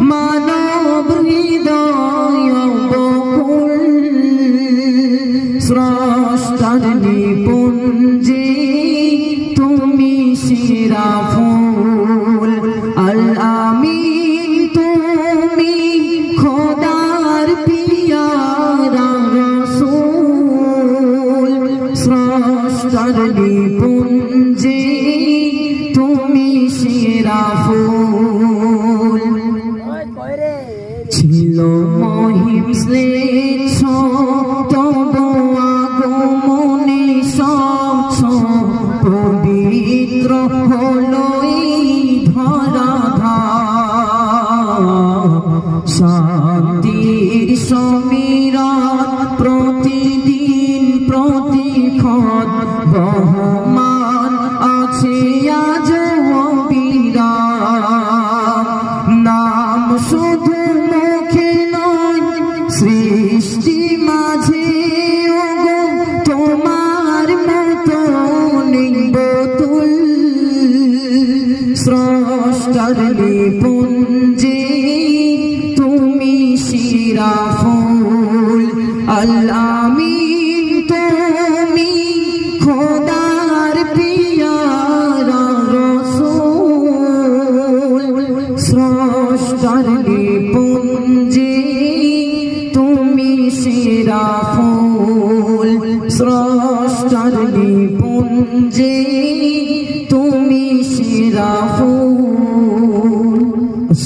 মানব হৃদয় বকুল স্রষ্টার নিপুঞ্জে, তুমি সেরা ফুল আল আমিন তুমি খোদার পিয়ারা রসূল স্রষ্টার নিপুঞ্জে ছিল মহিম শ্লেষ তব আগমনে স্বচ্ছ, পবিত্র হলো ধরাধাম শান্তির সমীরণ প্রতিদিন প্রতিক্ষণ বহমান আছে আজ বিরাম নাম শুধু স্রষ্টার নিপুঞ্জে তুমি শিরা ফুল। আল্লামিন তুমি খোদার পিয়ারা রসূল। স্রষ্টার নিপুঞ্জে তুমি সেরা ফুল। স্রষ্টার নিপুঞ্জে